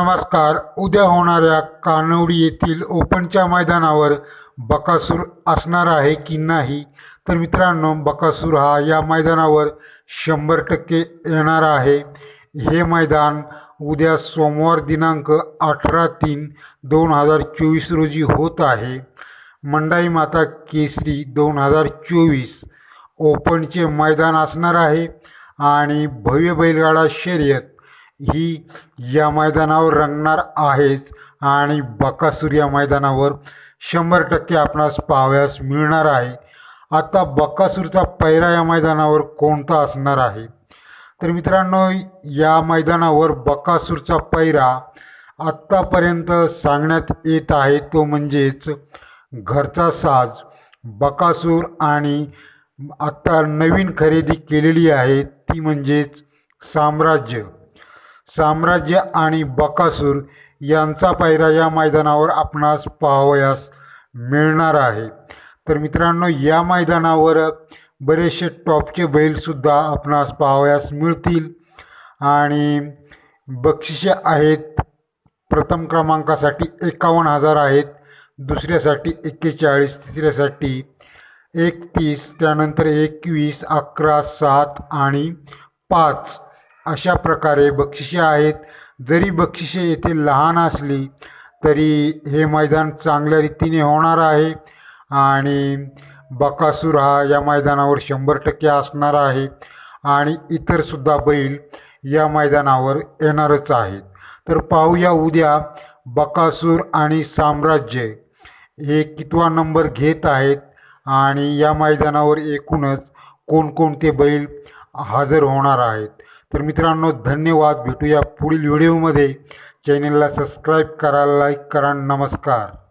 नमस्कार. उद्या होणाऱ्या कानवडी येथील ओपनच्या मैदानावर बकासूर असणार आहे की नाही? तर मित्रांनो बकासूर हा या मैदानावर शंभर टक्के येणार आहे. हे मैदान उद्या सोमवार दिनांक अठरा तीन दोन हजार चोवीस रोजी होत आहे. मंडाई माता केसरी दोन हजार चोवीस ओपनचे मैदान असणार आहे आणि भव्य बैलगाडा शर्यत ही या मैदानावर रंगणार आहेच आणि बकासूर या मैदानावर शंभर टक्के आपणास पाहाव्यास मिळणार आहे. आता बकासूरचा पैरा या मैदानावर कोणता असणार आहे? तर मित्रांनो या मैदानावर बकासूरचा पैरा आत्तापर्यंत सांगण्यात येत आहे. तो म्हणजेच घरचा साज. बकासूर आणि आत्ता नवीन खरेदी केलेली आहे. ती म्हणजेच साम्राज्य. साम्राज्य आणि बकासूर यांचा पायरा या मैदानावर आपणास पाहावयास मिळणार आहे. तर मित्रांनो या मैदानावर बरेचसे टॉपचे बैलसुद्धा आपणास पाहावयास मिळतील. आणि बक्षिसे आहेत प्रथम क्रमांकासाठी एकावन्न हजार आहेत दुसऱ्यासाठी एक्केचाळीस तिसऱ्यासाठी एकतीस त्यानंतर एकवीस अकरा सात आणि पाच. अशा प्रकारे बक्षिसे आहेत. जरी बक्षिसे येथे लहान असली तरी हे मैदान चांगल्या रीतीने होणार आहे. आणि बकासूर हा या मैदानावर शंभर टक्के असणार आहे. आणि इतरसुद्धा बैल या मैदानावर येणारच आहेत. तर पाहूया उद्या बकासूर आणि साम्राज्य हे कितवा नंबर घेत आहेत आणि या मैदानावर एकूणच कोणकोणते बैल हजर होणार आहेत. तर मित्रांनो धन्यवाद. भेटूया पुढील व्हिडिओमध्ये. चॅनलला सबस्क्राईब करा लाईक करा नमस्कार.